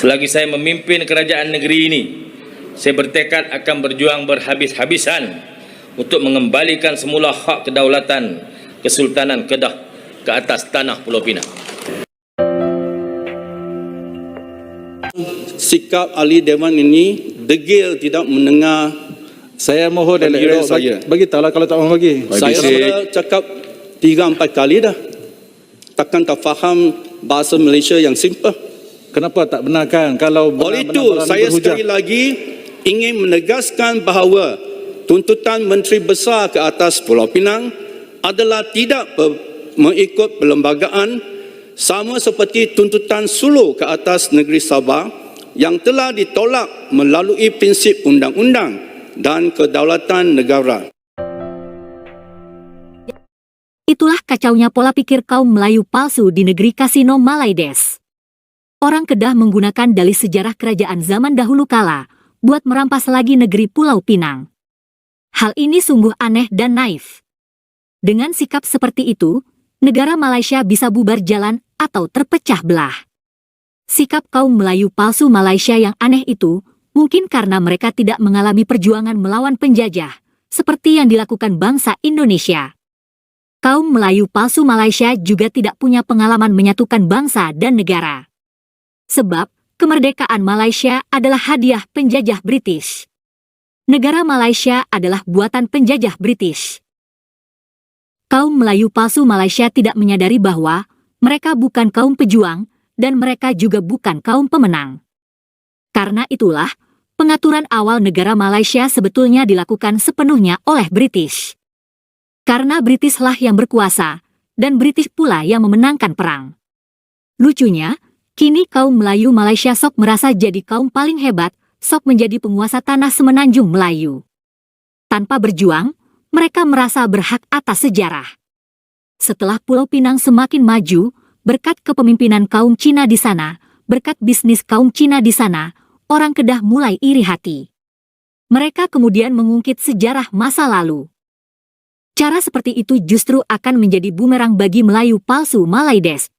Selagi saya memimpin kerajaan negeri ini, saya bertekad akan berjuang berhabis-habisan untuk mengembalikan semula hak kedaulatan Kesultanan Kedah ke atas tanah Pulau Pinang. sikap ahli Dewan ini degil tidak mendengar Saya mohon Elok bagi, saya. bagi tahu lah kalau tak mau bagi. Baik, saya sudah cakap tiga empat kali dah takkan tak faham bahasa Malaysia yang simple Kenapa tak benarkan kalau oleh itu saya berhujah? sekali lagi ingin menegaskan bahawa tuntutan Menteri Besar ke atas Pulau Pinang adalah tidak mengikut perlembagaan sama seperti tuntutan Sulu ke atas negeri Sabah yang telah ditolak melalui prinsip undang-undang dan kedaulatan negara. Itulah kacaunya pola pikir kaum Melayu palsu di negeri Kasino Malaides. Orang Kedah menggunakan dalih sejarah kerajaan zaman dahulu kala buat merampas lagi negeri Pulau Pinang. Hal ini sungguh aneh dan naif. Dengan sikap seperti itu, negara Malaysia bisa bubar jalan atau terpecah belah. Sikap kaum Melayu palsu Malaysia yang aneh itu mungkin karena mereka tidak mengalami perjuangan melawan penjajah, seperti yang dilakukan bangsa Indonesia. Kaum Melayu palsu Malaysia juga tidak punya pengalaman menyatukan bangsa dan negara. Sebab, kemerdekaan Malaysia adalah hadiah penjajah British. Negara Malaysia adalah buatan penjajah British. Kaum Melayu palsu Malaysia tidak menyadari bahwa mereka bukan kaum pejuang dan mereka juga bukan kaum pemenang. Karena itulah, pengaturan awal negara Malaysia sebetulnya dilakukan sepenuhnya oleh British. Karena British lah yang berkuasa, dan British pula yang memenangkan perang. Lucunya, kini kaum Melayu Malaysia sok merasa jadi kaum paling hebat, sok menjadi penguasa tanah semenanjung Melayu. Tanpa berjuang, mereka merasa berhak atas sejarah. Setelah Pulau Pinang semakin maju, berkat kepemimpinan kaum Cina di sana, berkat bisnis kaum Cina di sana, orang Kedah mulai iri hati. Mereka kemudian mengungkit sejarah masa lalu. Cara seperti itu justru akan menjadi bumerang bagi Melayu palsu Malaides.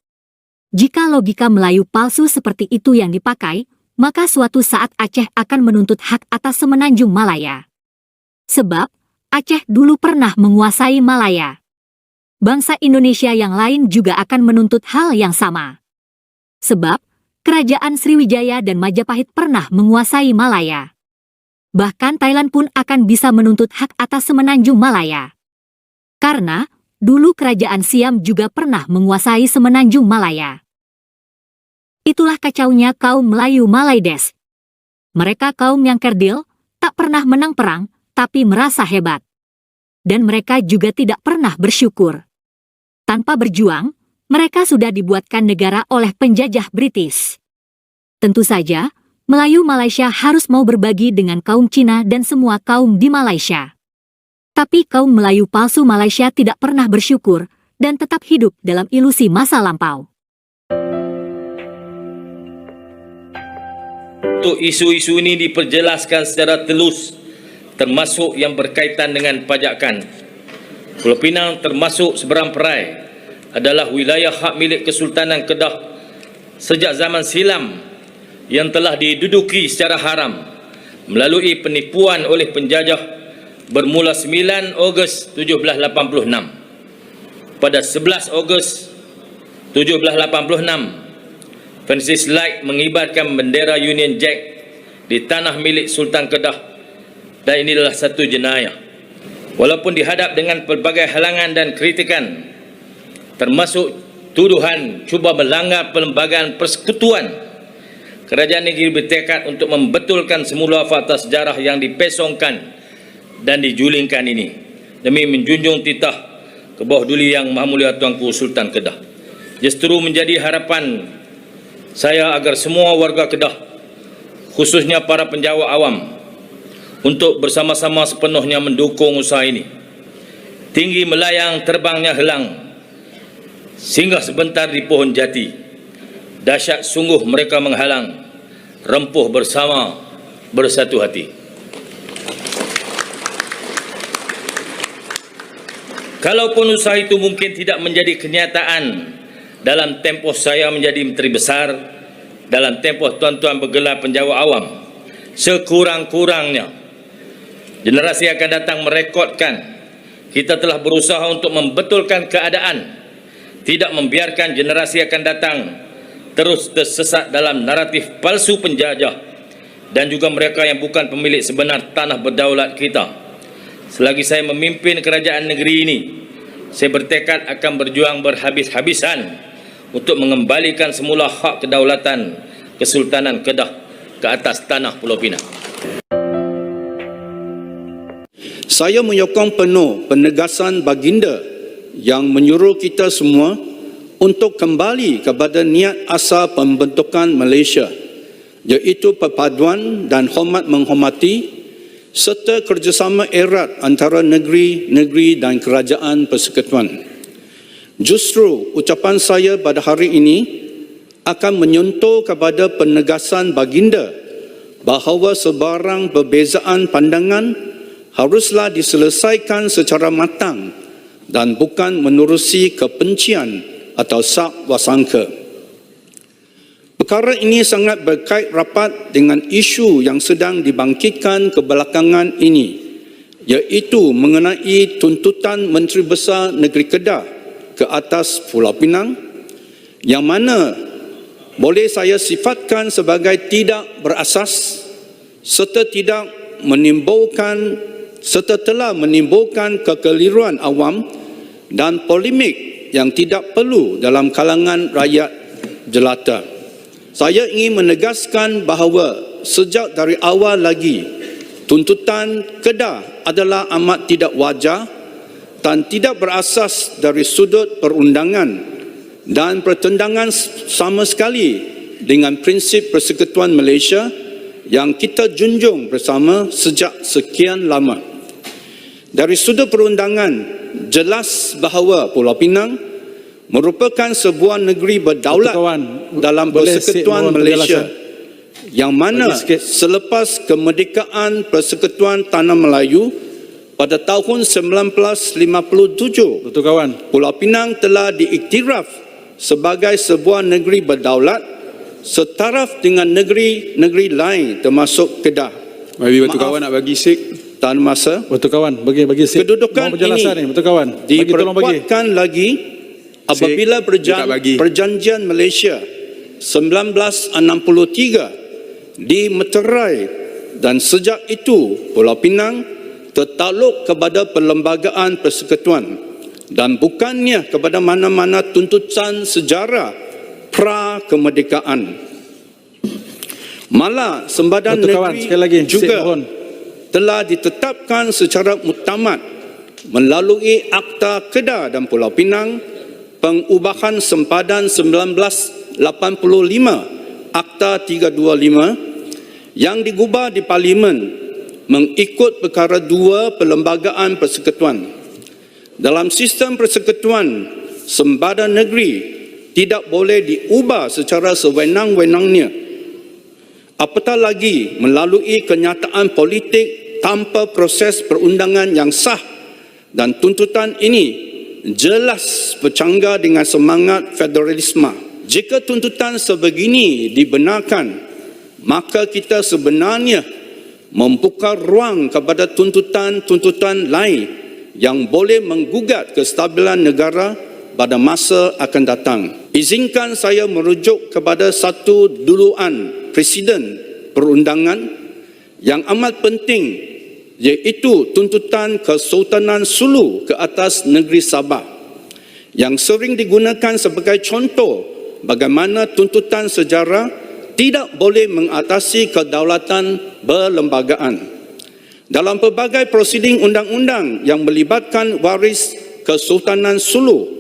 Jika logika Melayu palsu seperti itu yang dipakai, maka suatu saat Aceh akan menuntut hak atas semenanjung Malaya. Sebab, Aceh dulu pernah menguasai Malaya. Bangsa Indonesia yang lain juga akan menuntut hal yang sama. Sebab, Kerajaan Sriwijaya dan Majapahit pernah menguasai Malaya. Bahkan Thailand pun akan bisa menuntut hak atas semenanjung Malaya. Karena, dulu Kerajaan Siam juga pernah menguasai semenanjung Malaya. Itulah kacaunya kaum Melayu Malaides. Mereka kaum yang kerdil, tak pernah menang perang, tapi merasa hebat. Dan mereka juga tidak pernah bersyukur. Tanpa berjuang, mereka sudah dibuatkan negara oleh penjajah British. Tentu saja, Melayu Malaysia harus mau berbagi dengan kaum Cina dan semua kaum di Malaysia. Tapi kaum Melayu palsu Malaysia tidak pernah bersyukur dan tetap hidup dalam ilusi masa lampau. Untuk isu-isu ini diperjelaskan secara telus termasuk yang berkaitan dengan pajakan. Pulau Pinang termasuk seberang perai adalah wilayah hak milik Kesultanan Kedah sejak zaman silam yang telah diduduki secara haram melalui penipuan oleh penjajah bermula 9 Ogos 1786. Pada 11 Ogos 1786, Francis Light mengibarkan bendera Union Jack di tanah milik Sultan Kedah dan ini adalah satu jenayah. Walaupun dihadap dengan pelbagai halangan dan kritikan termasuk tuduhan cuba melanggar perlembagaan persekutuan kerajaan negeri bertekad untuk membetulkan semula fakta sejarah yang dipesongkan dan dijulingkan ini demi menjunjung titah ke bawah duli yang Maha Mulia Tuanku Sultan Kedah. Justru menjadi harapan saya agar semua warga Kedah khususnya para penjawat awam untuk bersama-sama sepenuhnya mendukung usaha ini. Tinggi melayang terbangnya helang singgah sebentar di pohon jati. Dahsyat sungguh mereka menghalang rempuh bersama bersatu hati. Kalaupun usaha itu mungkin tidak menjadi kenyataan dalam tempoh saya menjadi menteri besar, dalam tempoh tuan-tuan bergelar penjawat awam. Sekurang-kurangnya, generasi akan datang merekodkan kita telah berusaha untuk membetulkan keadaan, tidak membiarkan generasi akan datang terus tersesat dalam naratif palsu penjajah dan juga mereka yang bukan pemilik sebenar tanah berdaulat kita. Selagi saya memimpin kerajaan negeri ini, saya bertekad akan berjuang berhabis-habisan untuk mengembalikan semula hak kedaulatan Kesultanan Kedah ke atas tanah Pulau Pinang. Saya menyokong penuh penegasan baginda yang menyuruh kita semua untuk kembali kepada niat asal pembentukan Malaysia iaitu perpaduan dan hormat menghormati serta kerjasama erat antara negeri-negeri dan kerajaan persekutuan. Justru ucapan saya pada hari ini akan menyentuh kepada penegasan baginda bahawa sebarang perbezaan pandangan haruslah diselesaikan secara matang dan bukan menerusi kebencian atau sak wasangka. Perkara ini sangat berkait rapat dengan isu yang sedang dibangkitkan kebelakangan ini iaitu mengenai tuntutan Menteri Besar Negeri Kedah ke atas Pulau Pinang yang mana boleh saya sifatkan sebagai tidak berasas serta tidak menimbulkan serta telah menimbulkan kekeliruan awam dan polemik yang tidak perlu dalam kalangan rakyat jelata. Saya ingin menegaskan bahawa sejak dari awal lagi tuntutan Kedah adalah amat tidak wajar dan tidak berasas dari sudut perundangan dan pertendangan sama sekali dengan prinsip persekutuan Malaysia yang kita junjung bersama sejak sekian lama. Dari sudut perundangan, jelas bahawa Pulau Pinang merupakan sebuah negeri berdaulat Kawan, dalam persekutuan Malaysia penjelasan. yang mana selepas kemerdekaan persekutuan Tanah Melayu pada tahun 1957 Betul kawan. Pulau Pinang telah diiktiraf sebagai sebuah negeri berdaulat setaraf dengan negeri-negeri lain termasuk Kedah. Maybe betul Maaf. kawan nak bagi sik. Tan masa Betul kawan. Bagi bagi sikit. Kedudukan ini ni. Betul kawan. Diperkuatkan lagi apabila Sik, perjan, bagi. perjanjian Malaysia 1963 di Meterai dan sejak itu Pulau Pinang tertakluk kepada perlembagaan persekutuan dan bukannya kepada mana-mana tuntutan sejarah pra kemerdekaan. Malah sembadan Betul kawan. negeri Sekali lagi. Juga telah ditetapkan secara muktamad melalui Akta Kedah dan Pulau Pinang pengubahan sempadan 1985 Akta 325 yang digubah di Parlimen mengikut perkara dua perlembagaan persekutuan. Dalam sistem persekutuan, sembadan negeri tidak boleh diubah secara sewenang-wenangnya apatah lagi melalui kenyataan politik tanpa proses perundangan yang sah dan tuntutan ini jelas bercanggah dengan semangat federalisme. Jika tuntutan sebegini dibenarkan, maka kita sebenarnya membuka ruang kepada tuntutan-tuntutan lain yang boleh menggugat kestabilan negara pada masa akan datang. Izinkan saya merujuk kepada satu duluan Presiden Perundangan yang amat penting iaitu tuntutan Kesultanan Sulu ke atas negeri Sabah yang sering digunakan sebagai contoh bagaimana tuntutan sejarah tidak boleh mengatasi kedaulatan berlembagaan. Dalam pelbagai prosiding undang-undang yang melibatkan waris Kesultanan Sulu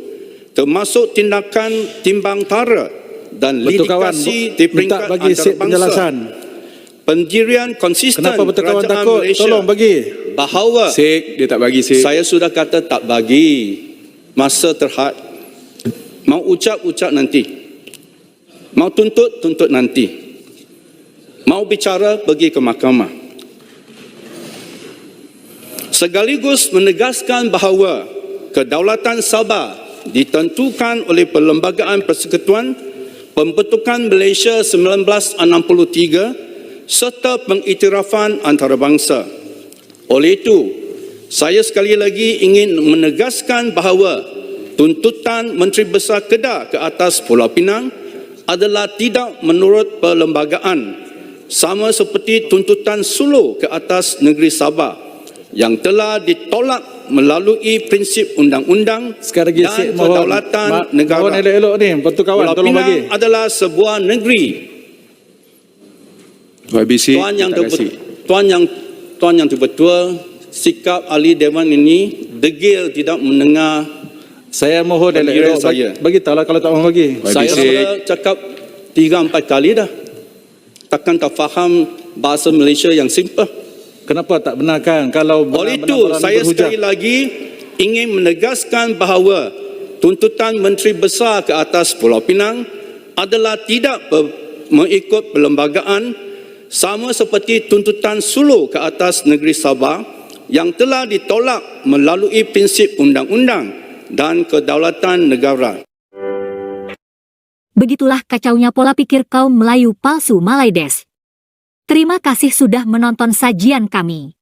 termasuk tindakan timbang tara dan Betul kawan. litigasi di peringkat bagi antarabangsa penjelasan. pendirian konsisten Kenapa betul kawan kerajaan takut? Malaysia Tolong bagi. bahawa Sik, dia tak bagi sik. saya sudah kata tak bagi masa terhad mau ucap-ucap nanti mau tuntut tuntut nanti mau bicara pergi ke mahkamah sekaligus menegaskan bahawa kedaulatan Sabah ditentukan oleh perlembagaan persekutuan pembentukan Malaysia 1963 serta pengiktirafan antarabangsa. Oleh itu, saya sekali lagi ingin menegaskan bahawa tuntutan Menteri Besar Kedah ke atas Pulau Pinang adalah tidak menurut perlembagaan sama seperti tuntutan Sulu ke atas negeri Sabah yang telah ditolak melalui prinsip undang-undang dan Sik mohon kedaulatan negara. Kawan elok-elok ni, bantu kawan Pulau tolong Pinang bagi. adalah sebuah negeri. YBC Tuan yang terbetul, tuan yang tuan yang terbetul, sikap ahli dewan ini degil tidak mendengar. Saya mohon bagi, saya. bagi tahu lah kalau tak mau bagi. Saya sudah cakap tiga empat kali dah. Takkan tak faham bahasa Malaysia yang simple. Kenapa tak benarkan kalau Oleh benar-benar itu, saya berhujah? sekali lagi ingin menegaskan bahawa tuntutan Menteri Besar ke atas Pulau Pinang adalah tidak mengikut perlembagaan sama seperti tuntutan Sulu ke atas negeri Sabah yang telah ditolak melalui prinsip undang-undang dan kedaulatan negara. Begitulah kacaunya pola pikir kaum Melayu palsu Malaides. Terima kasih sudah menonton sajian kami.